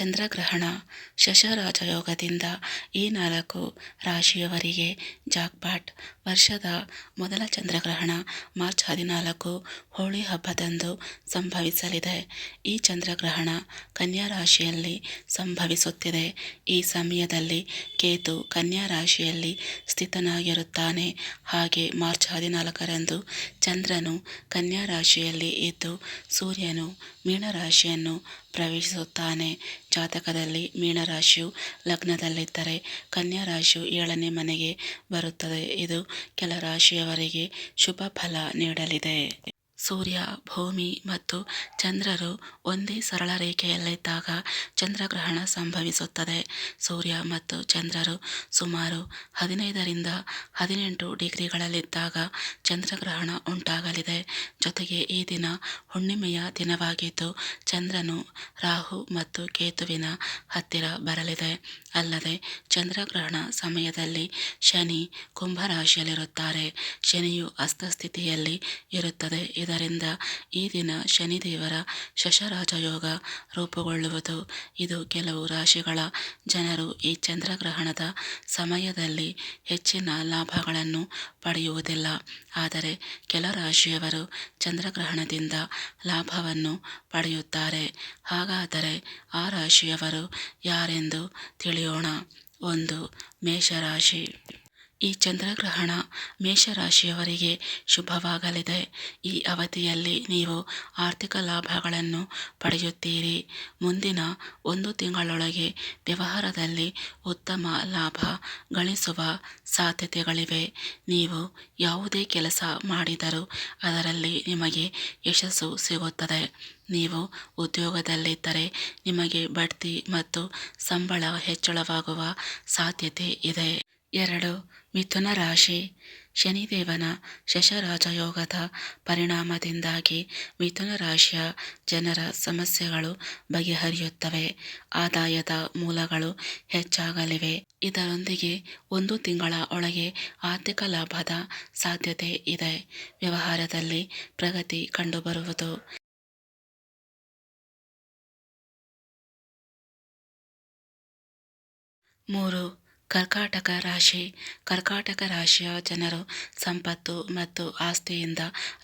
ಚಂದ್ರಗ್ರಹಣ ಶಶರಾಜಯೋಗದಿಂದ ಈ ನಾಲ್ಕು ರಾಶಿಯವರಿಗೆ ಜಾಕ್ಪಾಟ್. ವರ್ಷದ ಮೊದಲ ಚಂದ್ರಗ್ರಹಣ ಮಾರ್ಚ್ ಹದಿನಾಲ್ಕು ಹೋಳಿ ಹಬ್ಬದಂದು ಸಂಭವಿಸಲಿದೆ. ಈ ಚಂದ್ರಗ್ರಹಣ ಕನ್ಯಾ ರಾಶಿಯಲ್ಲಿ ಸಂಭವಿಸುತ್ತಿದೆ. ಈ ಸಮಯದಲ್ಲಿ ಕೇತು ಕನ್ಯಾ ರಾಶಿಯಲ್ಲಿ ಸ್ಥಿತನಾಗಿರುತ್ತಾನೆ. ಹಾಗೆ ಮಾರ್ಚ್ ಹದಿನಾಲ್ಕರಂದು ಚಂದ್ರನು ಕನ್ಯಾ ರಾಶಿಯಲ್ಲಿ ಇದ್ದು ಸೂರ್ಯನು ಮೀನರಾಶಿಯನ್ನು ಪ್ರವೇಶಿಸುತ್ತಾನೆ. ಜಾತಕದಲ್ಲಿ ಮೀನರಾಶಿಯು ಲಗ್ನದಲ್ಲಿದ್ದರೆ ಕನ್ಯಾ ರಾಶಿಯು ಏಳನೇ ಮನೆಗೆ ಬರುತ್ತದೆ. ಇದು ಕೆಲ ರಾಶಿಯವರಿಗೆ ಶುಭ ಫಲ ನೀಡಲಿದೆ. ಸೂರ್ಯ, ಭೂಮಿ ಮತ್ತು ಚಂದ್ರರು ಒಂದೇ ಸರಳ ರೇಖೆಯಲ್ಲಿದ್ದಾಗ ಚಂದ್ರಗ್ರಹಣ ಸಂಭವಿಸುತ್ತದೆ. ಸೂರ್ಯ ಮತ್ತು ಚಂದ್ರರು ಸುಮಾರು ಹದಿನೈದರಿಂದ ಹದಿನೆಂಟು ಡಿಗ್ರಿಗಳಲ್ಲಿದ್ದಾಗ ಚಂದ್ರಗ್ರಹಣ ಉಂಟಾಗಲಿದೆ. ಜೊತೆಗೆ ಈ ದಿನ ಹುಣ್ಣಿಮೆಯ ದಿನವಾಗಿದ್ದು, ಚಂದ್ರನು ರಾಹು ಮತ್ತು ಕೇತುವಿನ ಹತ್ತಿರ ಬರಲಿದೆ. ಅಲ್ಲದೆ ಚಂದ್ರಗ್ರಹಣ ಸಮಯದಲ್ಲಿ ಶನಿ ಕುಂಭರಾಶಿಯಲ್ಲಿರುತ್ತಾರೆ. ಶನಿಯು ಅಸ್ತಸ್ಥಿತಿಯಲ್ಲಿ ಇರುತ್ತದೆ. ಇದರಿಂದ ಈ ದಿನ ಶನಿದೇವರ ಶಶರಾಜಯೋಗ ರೂಪುಗೊಳ್ಳುವುದು. ಇದು ಕೆಲವು ರಾಶಿಗಳ ಜನರು ಈ ಚಂದ್ರಗ್ರಹಣದ ಸಮಯದಲ್ಲಿ ಹೆಚ್ಚಿನ ಲಾಭಗಳನ್ನು ಪಡೆಯುವುದಿಲ್ಲ. ಆದರೆ ಕೆಲ ರಾಶಿಯವರು ಚಂದ್ರಗ್ರಹಣದಿಂದ ಲಾಭವನ್ನು ಪಡೆಯುತ್ತಾರೆ. ಹಾಗಾದರೆ ಆ ರಾಶಿಯವರು ಯಾರೆಂದು ತಿಳಿಯೋಣ? ಒಂದು ಮೇಷರಾಶಿ. ಈ ಚಂದ್ರಗ್ರಹಣ ಮೇಷರಾಶಿಯವರಿಗೆ ಶುಭವಾಗಲಿದೆ. ಈ ಅವಧಿಯಲ್ಲಿ ನೀವು ಆರ್ಥಿಕ ಲಾಭಗಳನ್ನು ಪಡೆಯುತ್ತೀರಿ. ಮುಂದಿನ ಒಂದು ತಿಂಗಳೊಳಗೆ ವ್ಯವಹಾರದಲ್ಲಿ ಉತ್ತಮ ಲಾಭ ಗಳಿಸುವ ಸಾಧ್ಯತೆಗಳಿವೆ. ನೀವು ಯಾವುದೇ ಕೆಲಸ ಮಾಡಿದರೂ ಅದರಲ್ಲಿ ನಿಮಗೆ ಯಶಸ್ಸು ಸಿಗುತ್ತದೆ. ನೀವು ಉದ್ಯೋಗದಲ್ಲಿದ್ದರೆ ನಿಮಗೆ ಬಡ್ತಿ ಮತ್ತು ಸಂಬಳ ಹೆಚ್ಚಳವಾಗುವ ಸಾಧ್ಯತೆ ಇದೆ. ಎರಡು ಮಿಥುನ ರಾಶಿ. ಶನಿದೇವನ ಶಶರಾಜಯೋಗದ ಪರಿಣಾಮದಿಂದಾಗಿ ಮಿಥುನ ರಾಶಿಯ ಜನರ ಸಮಸ್ಯೆಗಳು ಬಗೆಹರಿಯುತ್ತವೆ. ಆದಾಯದ ಮೂಲಗಳು ಹೆಚ್ಚಾಗಲಿವೆ. ಇದರೊಂದಿಗೆ ಒಂದು ತಿಂಗಳ ಒಳಗೆ ಆರ್ಥಿಕ ಲಾಭದ ಸಾಧ್ಯತೆ ಇದೆ. ವ್ಯವಹಾರದಲ್ಲಿ ಪ್ರಗತಿ ಕಂಡುಬರುವುದು. ಮೂರು ಕರ್ಕಾಟಕ ರಾಶಿ. ಕರ್ಕಾಟಕ ರಾಶಿಯ ಜನರು ಸಂಪತ್ತು ಮತ್ತು ಆಸ್ತಿಯಿಂದ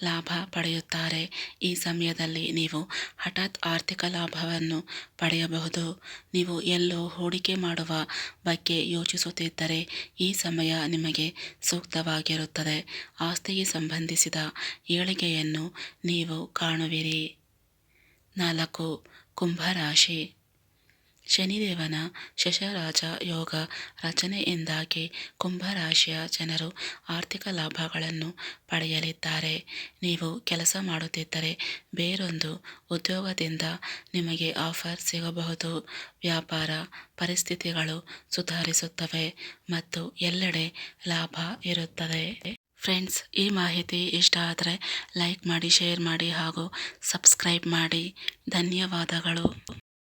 ಲಾಭ ಪಡೆಯುತ್ತಾರೆ. ಈ ಸಮಯದಲ್ಲಿ ನೀವು ಹಠಾತ್ ಆರ್ಥಿಕ ಲಾಭವನ್ನು ಪಡೆಯಬಹುದು. ನೀವು ಎಲ್ಲೋ ಹೂಡಿಕೆ ಮಾಡುವ ಬಗ್ಗೆ ಯೋಚಿಸುತ್ತಿದ್ದರೆ ಈ ಸಮಯ ನಿಮಗೆ ಸೂಕ್ತವಾಗಿರುತ್ತದೆ. ಆಸ್ತಿಗೆ ಸಂಬಂಧಿಸಿದ ಏಳಿಗೆಯನ್ನು ನೀವು ಕಾಣುವಿರಿ. ನಾಲ್ಕು ಕುಂಭರಾಶಿ ಶನಿದೇವನ ಶಶರಾಜ ಯೋಗ ರಚನೆಯಿಂದಾಗಿ ಕುಂಭರಾಶಿಯ ಜನರು ಆರ್ಥಿಕ ಲಾಭಗಳನ್ನು ಪಡೆಯಲಿದ್ದಾರೆ. ನೀವು ಕೆಲಸ ಮಾಡುತ್ತಿದ್ದರೆ ಬೇರೊಂದು ಉದ್ಯೋಗದಿಂದ ನಿಮಗೆ ಆಫರ್ ಸಿಗಬಹುದು. ವ್ಯಾಪಾರ ಪರಿಸ್ಥಿತಿಗಳು ಸುಧಾರಿಸುತ್ತವೆ ಮತ್ತು ಎಲ್ಲೆಡೆ ಲಾಭ ಇರುತ್ತದೆ. ಫ್ರೆಂಡ್ಸ್, ಈ ಮಾಹಿತಿ ಇಷ್ಟ ಆದರೆ ಲೈಕ್ ಮಾಡಿ, ಶೇರ್ ಮಾಡಿ ಹಾಗೂ ಸಬ್ಸ್ಕ್ರೈಬ್ ಮಾಡಿ. ಧನ್ಯವಾದಗಳು.